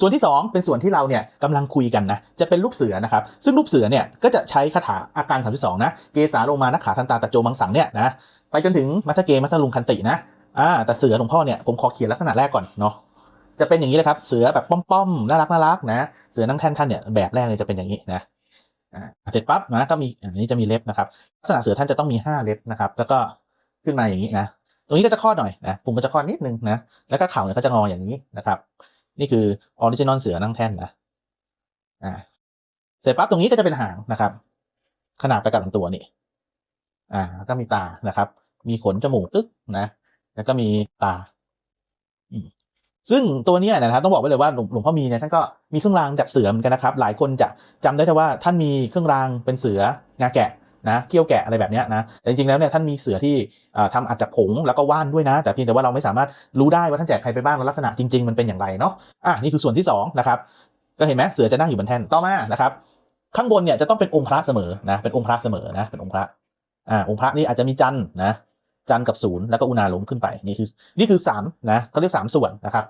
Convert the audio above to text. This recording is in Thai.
ส่วนที่ 2 เป็นส่วนที่เราเนี่ยกำลังคุยกันนะจะเป็นรูปเสือนะครับซึ่งรูปเสือเนี่ยก็จะใช้คาถาอาการ32นะเกสาลงมานักขาทันตาตะโจมังสังเนี่ยนะไปจนถึงมัทเกมัทลุงคันตินะอ่าแต่เสือหลวงพ่อเนี่ยผมขอเขียนลักษณะแรกก่อนเนาะจะเป็นอย่างนี้เลยครับเสือแบบป้อมๆน่ารักน่ารักนะเสือนั่งแท่นท่านเนี่ยแบบแรกเลยจะเป็นอย่างนี้นะอ่าเสร็จปั๊บนะก็มีอันนี้จะมีเล็บนะครับลักษณะเสือท่านจะต้องมีห้าเล็บนะครับแล้วก็ขึ้นมาอย่างนี้นะตรงนี้ก็จะคลอดหน่อยนะพุงก็จะคลอดนิดนึงนะแล้วก็เข่าเนี่ยก็จะงออย่างนี้นะครับ นี่คือออริจินอลเสือนั่งแท่นนะอ่าเสร็จปั๊บตรงนี้ก็จะเป็นหางนะครับ ขนาดไปกับลำตัวนี่ อ่า ก็มีตานะครับ มีขนจมูกตึ๊กนะ แล้วก็มีตาอืมซึ่งตัวนี้นะครับต้องบอกไว้เลยว่าหลวงพ่อมีเนี่ยท่านก็มีเครื่องรางจากเสือเหมือนกันนะครับ หลายคนจะจำได้แต่ว่าท่านมีเครื่องรางเป็นเสืองาแกะ นะเกี้ยวแกะอะไรแบบนี้นะแต่จริงๆแล้วเนี่ยท่านมีเสือที่อ่าทำอัดจากผงแล้วก็ว่านด้วยนะ แต่เพียงแต่ว่าเราไม่สามารถรู้ได้ว่าท่านแจกใครไปบ้างลักษณะจริงๆมันเป็นอย่างไรเนาะอะนี่คือส่วนที่สองนะครับก็เห็นไหมเสือจะนั่งอยู่บนแท่นต่อมานะครับข้างบนเนี่ยจะต้องเป็นองค์พระเสมอนะเป็นองค์พระเสมอนะเป็นองค์พระอ่าองค์พระนี่อาจจะมีจันนะจันกับศูนย์แล้วก็อุณาลงขึ้นไปนี่คือนี่คือสามนะเขาเรียกสามส่วนนะครับ